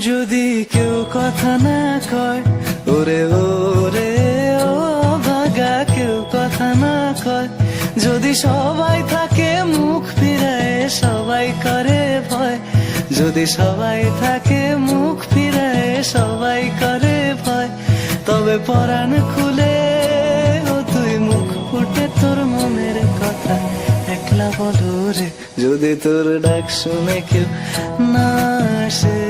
যদি কেউ কথা না কয়, ওরে ওরে, ও ভাগা কেউ কথা না কয়। যদি সবাই থাকে, মুখ ফিরায় সবাই করে ভয়। যদি সবাই থাকে, মুখ ফিরায় সবাই করে ভয়। তবে পরাণ খুলে, ও তুই মুখ ফুটে তোর মনের কথা। একলা বলো রে, যদি তোর ডাক শুনে কেউ না আসে।